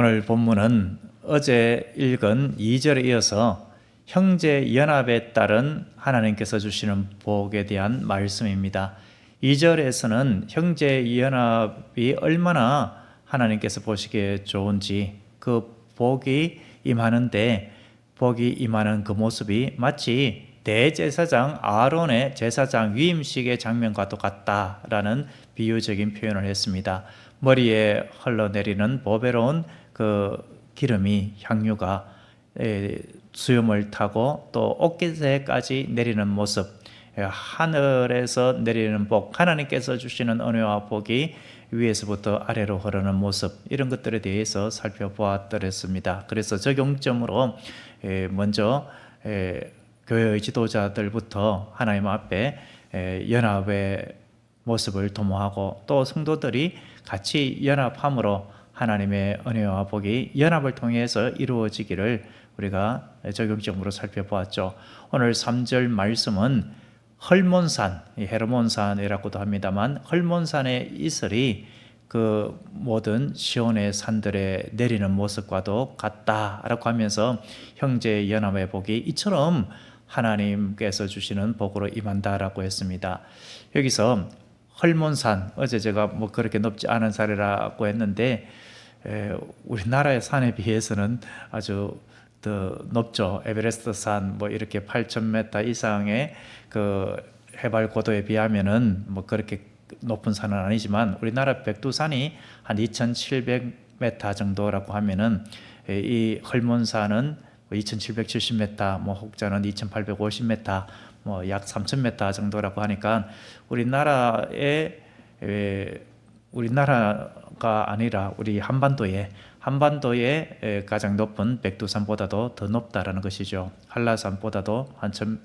오늘 본문은 어제 읽은 2절에 이어서 형제 연합에 따른 하나님께서 주시는 복에 대한 말씀입니다. 2절에서는 형제 연합이 얼마나 하나님께서 보시기에 좋은지 그 복이 임하는데 복이 임하는 그 모습이 마치 대제사장 아론의 제사장 위임식의 장면과 똑같다라는 비유적인 표현을 했습니다. 머리에 흘러내리는 보배로운 그 기름이 향유가 수염을 타고 또 옷깃에까지 내리는 모습 하늘에서 내리는 복 하나님께서 주시는 은혜와 복이 위에서부터 아래로 흐르는 모습 이런 것들에 대해서 살펴보았더랬습니다. 그래서 적용점으로 먼저 교회의 지도자들부터 하나님 앞에 연합의 모습을 도모하고 또 성도들이 같이 연합함으로 하나님의 은혜와 복이 연합을 통해서 이루어지기를 우리가 적용적으로 살펴보았죠. 오늘 3절 말씀은 헐몬산, 헤르몬산이라고도 합니다만 헐몬산의 이슬이 그 모든 시온의 산들에 내리는 모습과도 같다라고 하면서 형제 연합의 복이 이처럼 하나님께서 주시는 복으로 임한다라고 했습니다. 여기서 헐몬산 어제 제가 뭐 그렇게 높지 않은 산이라고 했는데 에, 우리나라의 산에 비해서는 아주 더 높죠. 에베레스트 산 뭐 이렇게 8,000m 이상의 그 해발 고도에 비하면은 뭐 그렇게 높은 산은 아니지만 우리나라 백두산이 한 2,700m 정도라고 하면은 이 헐몬산은 2,770m, 뭐 혹자는 2,850m, 뭐 약 3,000m 정도라고 하니까 우리나라의 우리나라가 아니라 우리 한반도에 한반도의 가장 높은 백두산보다도 더 높다라는 것이죠. 한라산보다도 한천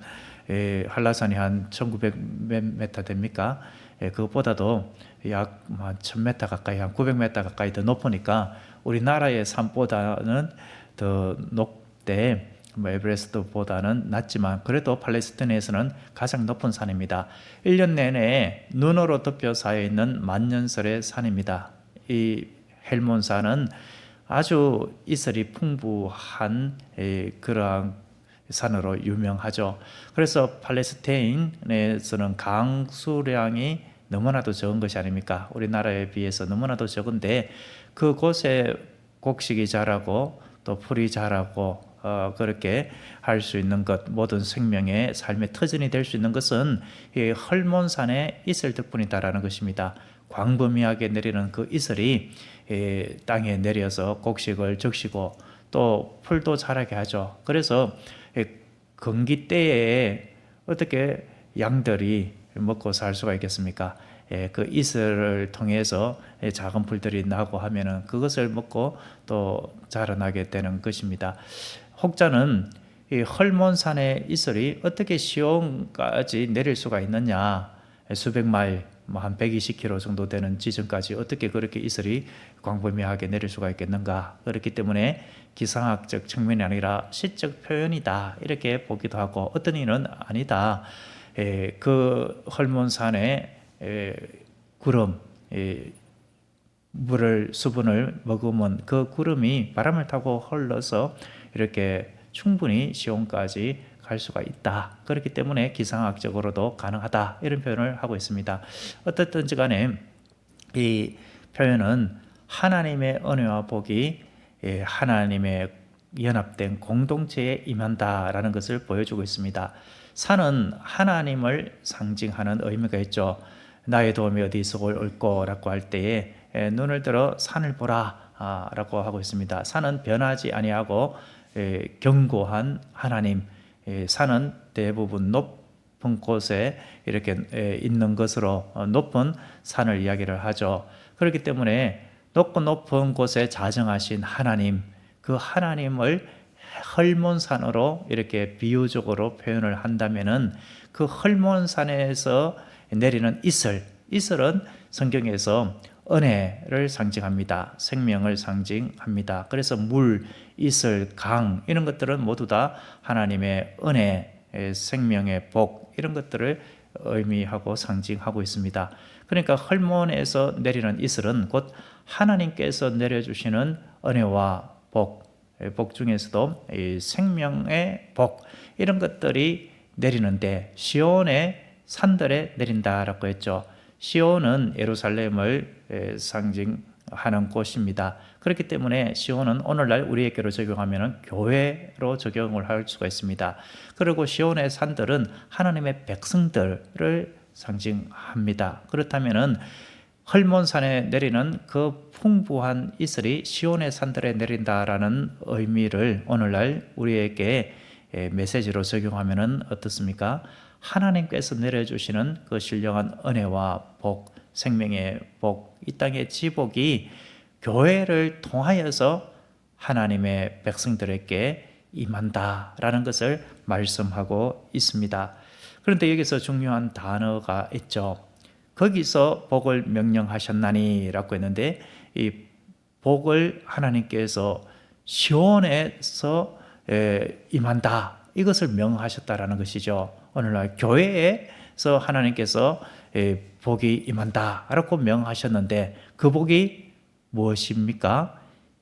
한라산이 한 1,900m 됩니까? 그것보다도 약 1,000m 가까이 한 900m 가까이 더 높으니까 우리나라의 산보다는 더 높대. 뭐 에베레스트보다는 낮지만 그래도 팔레스타인에서는 가장 높은 산입니다. 1년 내내 눈으로 덮여 쌓여 있는 만년설의 산입니다. 이 헬몬산은 아주 이슬이 풍부한 그러한 산으로 유명하죠. 그래서 팔레스타인에서는 강수량이 너무나도 적은 것이 아닙니까? 우리나라에 비해서 너무나도 적은데 그곳에 곡식이 자라고 또 풀이 자라고 어, 그렇게 할 수 있는 것, 모든 생명의 삶의 터전이 될 수 있는 것은 이 헐몬산의 이슬 덕분이다라는 것입니다. 광범위하게 내리는 그 이슬이 이 땅에 내려서 곡식을 적시고 또 풀도 자라게 하죠. 그래서 건기 때에 어떻게 양들이 먹고 살 수가 있겠습니까? 예, 그 이슬을 통해서 작은 풀들이 나고 하면은 그것을 먹고 또 자라나게 되는 것입니다. 혹자는 이 헐몬산의 이슬이 어떻게 시온까지 내릴 수가 있느냐? 수백 마일 뭐한 120km 정도 되는 지점까지 어떻게 그렇게 이슬이 광범위하게 내릴 수가 있겠는가? 그렇기 때문에 기상학적 측면이 아니라 시적 표현이다. 이렇게 보기도 하고 어떤 이는 아니다. 에, 그 헐몬산의 에, 구름 에, 물을 수분을 머금은 그 구름이 바람을 타고 흘러서 이렇게 충분히 시온까지 갈 수가 있다. 그렇기 때문에 기상학적으로도 가능하다. 이런 표현을 하고 있습니다. 어떻든지 간에 이 표현은 하나님의 은혜와 복이 예, 하나님의 연합된 공동체에 임한다라는 것을 보여주고 있습니다. 산은 하나님을 상징하는 의미가 있죠. 나의 도움이 어디서 올거라고 할 때에 예, 눈을 들어 산을 보라라고 하고 있습니다. 산은 변하지 아니하고 예, 견고한 하나님, 예, 산은 대부분 높은 곳에 이렇게 예, 있는 것으로 어, 높은 산을 이야기를 하죠. 그렇기 때문에 높고 높은 곳에 자정하신 하나님, 그 하나님을 헐몬산으로 이렇게 비유적으로 표현을 한다면은 그 헐몬산에서 내리는 이슬, 이슬은 성경에서 은혜를 상징합니다. 생명을 상징합니다. 그래서 물, 이슬, 강 이런 것들은 모두 다 하나님의 은혜, 생명의 복 이런 것들을 의미하고 상징하고 있습니다. 그러니까 헐몬에서 내리는 이슬은 곧 하나님께서 내려주시는 은혜와 복, 예, 복 중에서도 이 생명의 복 이런 것들이 내리는데 시온의 산들에 내린다라고 했죠. 시온은 예루살렘을 에, 상징하는 곳입니다. 그렇기 때문에 시온은 오늘날 우리에게로 적용하면 교회로 적용을 할 수가 있습니다. 그리고 시온의 산들은 하나님의 백성들을 상징합니다. 그렇다면은 헐몬산에 내리는 그 풍부한 이슬이 시온의 산들에 내린다라는 의미를 오늘날 우리에게 에, 메시지로 적용하면은 어떻습니까? 하나님께서 내려주시는 그 신령한 은혜와 복, 생명의 복, 이 땅의 지복이 교회를 통하여서 하나님의 백성들에게 임한다라는 것을 말씀하고 있습니다. 그런데 여기서 중요한 단어가 있죠. 거기서 복을 명령하셨나니라고 했는데 이 복을 하나님께서 시온에서 에, 임한다 이것을 명하셨다라는 것이죠. 오늘날 교회에서 하나님께서 에, 복이 임한다라고 명하셨는데 그 복이 무엇입니까?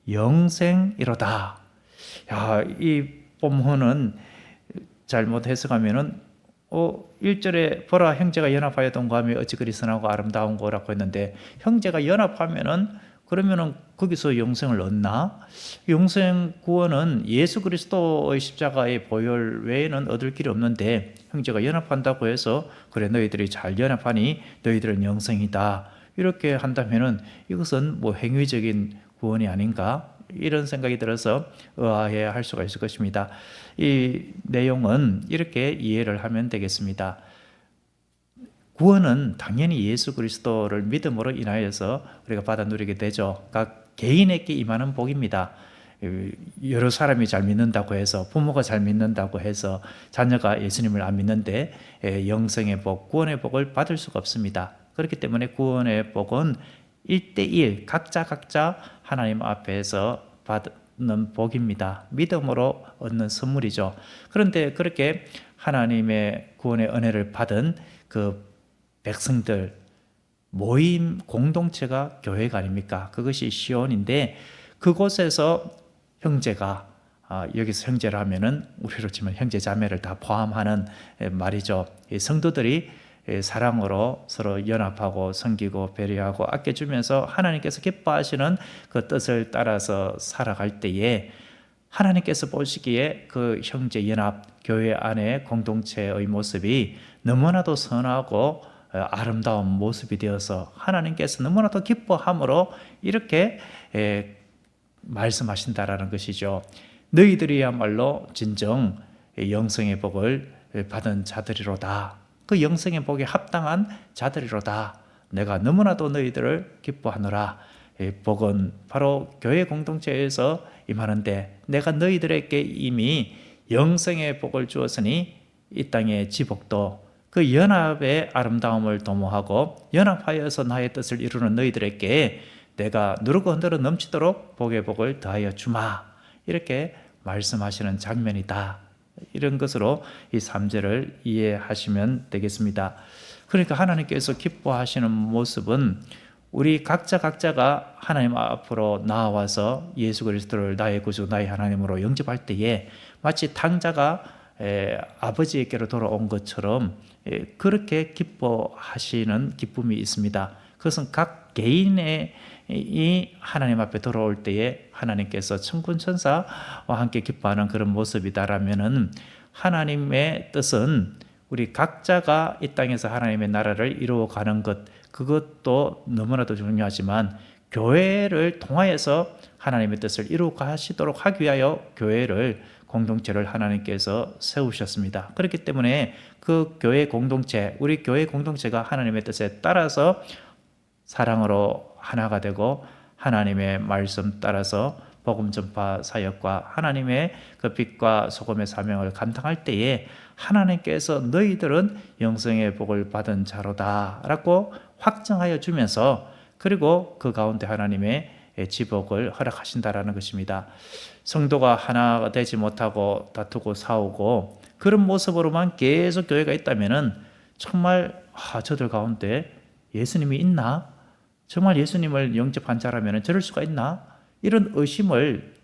영생이로다. 야, 이 본문은 잘못 해석하면은 어, 1절에 보라 형제가 연합하여 동거하며 어찌 그리 선하고 아름다운 거라고 했는데 형제가 연합하면은 그러면은 거기서 영생을 얻나? 영생 구원은 예수 그리스도의 십자가의 보혈 외에는 얻을 길이 없는데 형제가 연합한다고 해서 그래 너희들이 잘 연합하니 너희들은 영생이다. 이렇게 한다면은 이것은 뭐 행위적인 구원이 아닌가? 이런 생각이 들어서 의아해 할 수가 있을 것입니다. 이 내용은 이렇게 이해를 하면 되겠습니다. 구원은 당연히 예수 그리스도를 믿음으로 인하여서 우리가 받아 누리게 되죠. 각 개인에게 임하는 복입니다. 여러 사람이 잘 믿는다고 해서 부모가 잘 믿는다고 해서 자녀가 예수님을 안 믿는데 영생의 복, 구원의 복을 받을 수가 없습니다. 그렇기 때문에 구원의 복은 1대1 각자 각자 하나님 앞에서 받는 복입니다. 믿음으로 얻는 선물이죠. 그런데 그렇게 하나님의 구원의 은혜를 받은 그 백성들 모임 공동체가 교회가 아닙니까? 그것이 시온인데 그곳에서 형제가 아, 여기서 형제를 하면은 우리로 치면 형제 자매를 다 포함하는 말이죠. 성도들이 사랑으로 서로 연합하고 섬기고 배려하고 아껴주면서 하나님께서 기뻐하시는 그 뜻을 따라서 살아갈 때에 하나님께서 보시기에 그 형제 연합 교회 안에 공동체의 모습이 너무나도 선하고 어, 아름다운 모습이 되어서 하나님께서 너무나도 기뻐함으로 이렇게 말씀하신다라는 것이죠. 너희들이야말로 진정 영성의 복을 받은 자들이로다. 그 영성의 복에 합당한 자들이로다. 내가 너무나도 너희들을 기뻐하노라. 복은 바로 교회 공동체에서 임하는데 내가 너희들에게 이미 영성의 복을 주었으니 이 땅의 지복도 그 연합의 아름다움을 도모하고 연합하여서 나의 뜻을 이루는 너희들에게 내가 누르고 흔들어 넘치도록 복의 복을 더하여 주마. 이렇게 말씀하시는 장면이다. 이런 것으로 이 3절을 이해하시면 되겠습니다. 그러니까 하나님께서 기뻐하시는 모습은 우리 각자 각자가 하나님 앞으로 나와서 예수 그리스도를 나의 구주 나의 하나님으로 영접할 때에 마치 당자가 아버지에게로 돌아온 것처럼 그렇게 기뻐하시는 기쁨이 있습니다. 그것은 각 개인의 이 하나님 앞에 돌아올 때에 하나님께서 천군 천사와 함께 기뻐하는 그런 모습이다라면은 하나님의 뜻은 우리 각자가 이 땅에서 하나님의 나라를 이루어 가는 것 그것도 너무나도 중요하지만 교회를 통하여서 하나님의 뜻을 이루어 가시도록 하기 위하여 교회를 공동체를 하나님께서 세우셨습니다. 그렇기 때문에 그 교회 공동체, 우리 교회 공동체가 하나님의 뜻에 따라서 사랑으로 하나가 되고 하나님의 말씀 따라서 복음 전파 사역과 하나님의 그 빛과 소금의 사명을 감당할 때에 하나님께서 너희들은 영생의 복을 받은 자로다라고 확정하여 주면서 그리고 그 가운데 하나님의 지복을 허락하신다라는 것입니다. 성도가 하나가 되지 못하고 다투고 싸우고 그런 모습으로만 계속 교회가 있다면은 정말 아, 저들 가운데 예수님이 있나? 정말 예수님을 영접한 자라면 저럴 수가 있나? 이런 의심을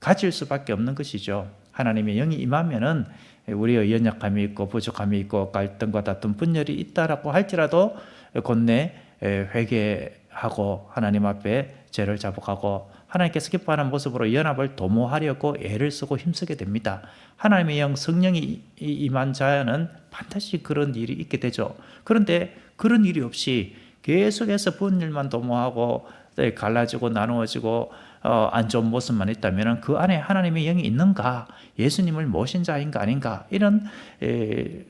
가질 수밖에 없는 것이죠. 하나님의 영이 임하면은 우리의 연약함이 있고 부족함이 있고 갈등과 다툼 분열이 있다라고 할지라도 곧내 회개 하고 하나님 앞에 죄를 자복하고 하나님께서 기뻐하는 모습으로 연합을 도모하려고 애를 쓰고 힘쓰게 됩니다. 하나님의 영 성령이 임한 자는 반드시 그런 일이 있게 되죠. 그런데 그런 일이 없이 계속해서 분일만 도모하고 갈라지고 나누어지고 어, 안 좋은 모습만 있다면 그 안에 하나님의 영이 있는가, 예수님을 모신 자인가 아닌가 이런 에,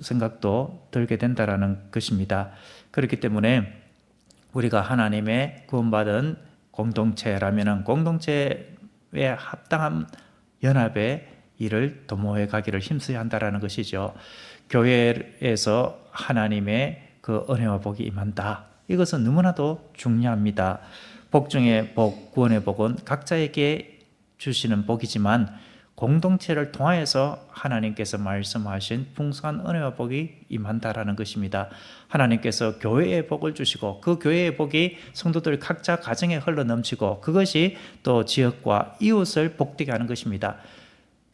생각도 들게 된다라는 것입니다. 그렇기 때문에 우리가 하나님의 구원받은 공동체라면 공동체에 합당한 연합의 일을 도모해 가기를 힘써야 한다라는 것이죠. 교회에서 하나님의 그 은혜와 복이 임한다. 이것은 너무나도 중요합니다. 복 중에 복, 구원의 복은 각자에게 주시는 복이지만 공동체를 통하여서 하나님께서 말씀하신 풍성한 은혜와 복이 임한다라는 것입니다. 하나님께서 교회의 복을 주시고 그 교회의 복이 성도들 각자 가정에 흘러 넘치고 그것이 또 지역과 이웃을 복되게 하는 것입니다.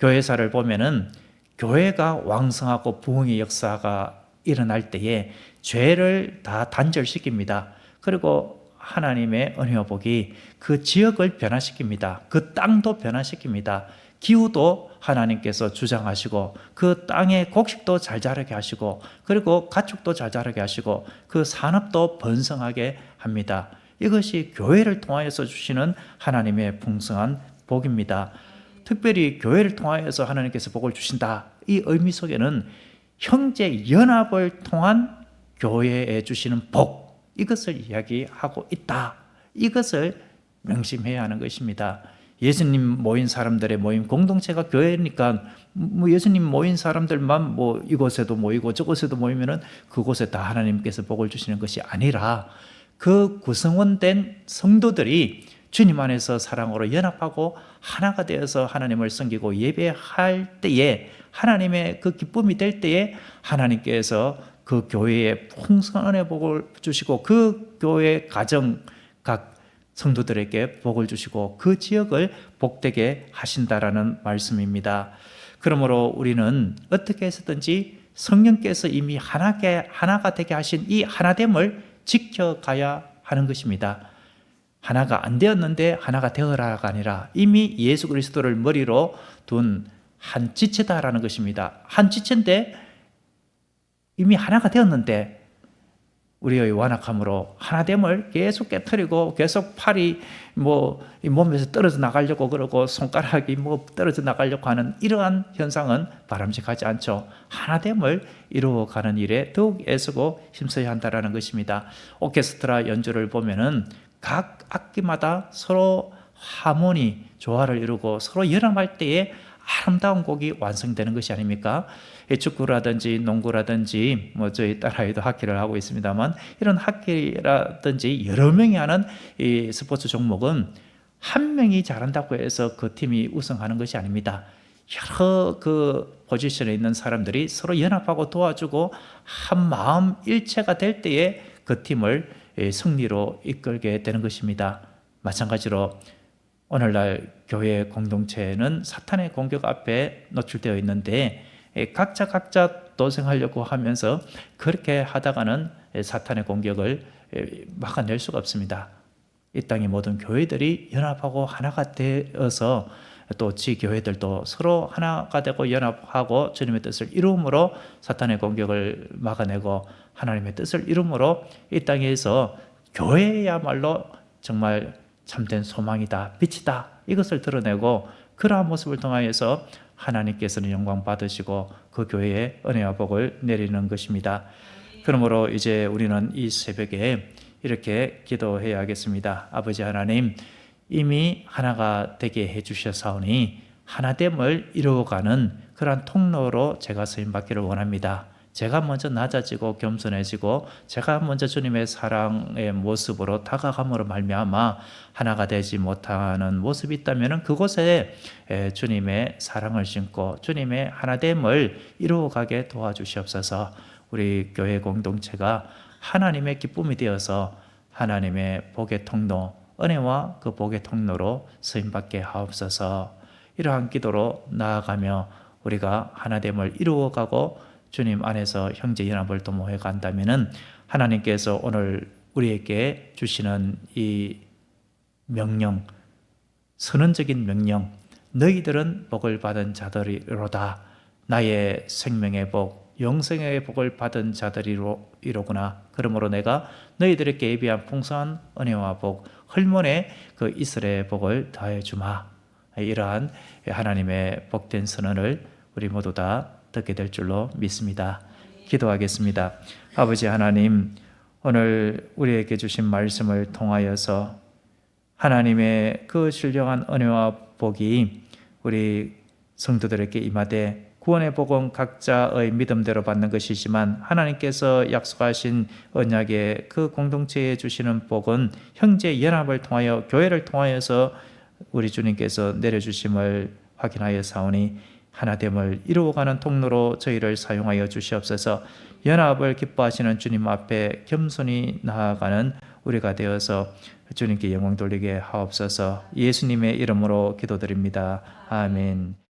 교회사를 보면은 교회가 왕성하고 부흥의 역사가 일어날 때에 죄를 다 단절시킵니다. 그리고 하나님의 은혜와 복이 그 지역을 변화시킵니다. 그 땅도 변화시킵니다. 기후도 하나님께서 주장하시고 그 땅의 곡식도 잘 자라게 하시고 그리고 가축도 잘 자라게 하시고 그 산업도 번성하게 합니다. 이것이 교회를 통하여서 주시는 하나님의 풍성한 복입니다. 특별히 교회를 통하여서 하나님께서 복을 주신다. 이 의미 속에는 형제 연합을 통한 교회에 주시는 복 이것을 이야기하고 있다. 이것을 명심해야 하는 것입니다. 예수님 모인 사람들의 모임 공동체가 교회니까 뭐 예수님 모인 사람들만 뭐 이곳에도 모이고 저곳에도 모이면은 그곳에 다 하나님께서 복을 주시는 것이 아니라 그 구성원된 성도들이 주님 안에서 사랑으로 연합하고 하나가 되어서 하나님을 섬기고 예배할 때에 하나님의 그 기쁨이 될 때에 하나님께서 그 교회에 풍성한 복을 주시고 그 교회 가정 각 성도들에게 복을 주시고 그 지역을 복되게 하신다라는 말씀입니다. 그러므로 우리는 어떻게 해서든지 성령께서 이미 하나게, 하나가 되게 하신 이 하나됨을 지켜가야 하는 것입니다. 하나가 안 되었는데 하나가 되어라가 아니라 이미 예수 그리스도를 머리로 둔 한 지체다라는 것입니다. 한 지체인데 이미 하나가 되었는데 우리의 완악함으로 하나됨을 계속 깨뜨리고 계속 팔이 뭐 몸에서 떨어져 나가려고 그러고 손가락이 뭐 떨어져 나가려고 하는 이러한 현상은 바람직하지 않죠. 하나됨을 이루어가는 일에 더욱 애쓰고 힘써야 한다라는 것입니다. 오케스트라 연주를 보면은 각 악기마다 서로 하모니, 조화를 이루고 서로 연합할 때에 아름다운 곡이 완성되는 것이 아닙니까? 축구라든지 농구라든지 뭐 저희 딸아이도 하키를 하고 있습니다만 이런 하키라든지 여러 명이 하는 이 스포츠 종목은 한 명이 잘한다고 해서 그 팀이 우승하는 것이 아닙니다. 여러 그 포지션에 있는 사람들이 서로 연합하고 도와주고 한 마음 일체가 될 때에 그 팀을 승리로 이끌게 되는 것입니다. 마찬가지로 오늘날 교회 공동체는 사탄의 공격 앞에 노출되어 있는데 각자 각자 도생하려고 하면서 그렇게 하다가는 사탄의 공격을 막아낼 수가 없습니다. 이 땅의 모든 교회들이 연합하고 하나가 되어서 또 지교회들도 서로 하나가 되고 연합하고 주님의 뜻을 이루므로 사탄의 공격을 막아내고 하나님의 뜻을 이루므로 이 땅에서 교회야말로 정말 참된 소망이다, 빛이다 이것을 드러내고 그러한 모습을 통하여서 하나님께서는 영광 받으시고 그 교회에 은혜와 복을 내리는 것입니다. 그러므로 이제 우리는 이 새벽에 이렇게 기도해야 겠습니다. 아버지 하나님, 이미 하나가 되게 해주셨사오니 하나됨을 이루어가는 그러한 통로로 제가 쓰임 받기를 원합니다. 제가 먼저 낮아지고 겸손해지고 제가 먼저 주님의 사랑의 모습으로 다가감으로 말미암아 하나가 되지 못하는 모습이 있다면 그곳에 주님의 사랑을 심고 주님의 하나됨을 이루어가게 도와주시옵소서. 우리 교회 공동체가 하나님의 기쁨이 되어서 하나님의 복의 통로, 은혜와 그 복의 통로로 쓰임받게 하옵소서. 이러한 기도로 나아가며 우리가 하나됨을 이루어가고 주님 안에서 형제 연합을 도모해 간다면은 하나님께서 오늘 우리에게 주시는 이 명령, 선언적인 명령, 너희들은 복을 받은 자들이로다. 나의 생명의 복, 영생의 복을 받은 자들이로 이로구나. 그러므로 내가 너희들에게 예비한 풍성한 은혜와 복, 헐몬의 그 이스라엘 복을 더해 주마. 이러한 하나님의 복된 선언을 우리 모두 다 듣게 될 줄로 믿습니다. 기도하겠습니다. 아버지 하나님, 오늘 우리에게 주신 말씀을 통하여서 하나님의 그 신령한 은혜와 복이 우리 성도들에게 임하되 구원의 복은 각자의 믿음대로 받는 것이지만 하나님께서 약속하신 언약의 그 공동체에 주시는 복은 형제 연합을 통하여 교회를 통하여서 우리 주님께서 내려주심을 확인하여 사오니 하나됨을 이루어가는 통로로 저희를 사용하여 주시옵소서 연합을 기뻐하시는 주님 앞에 겸손히 나아가는 우리가 되어서 주님께 영광 돌리게 하옵소서 예수님의 이름으로 기도드립니다. 아멘.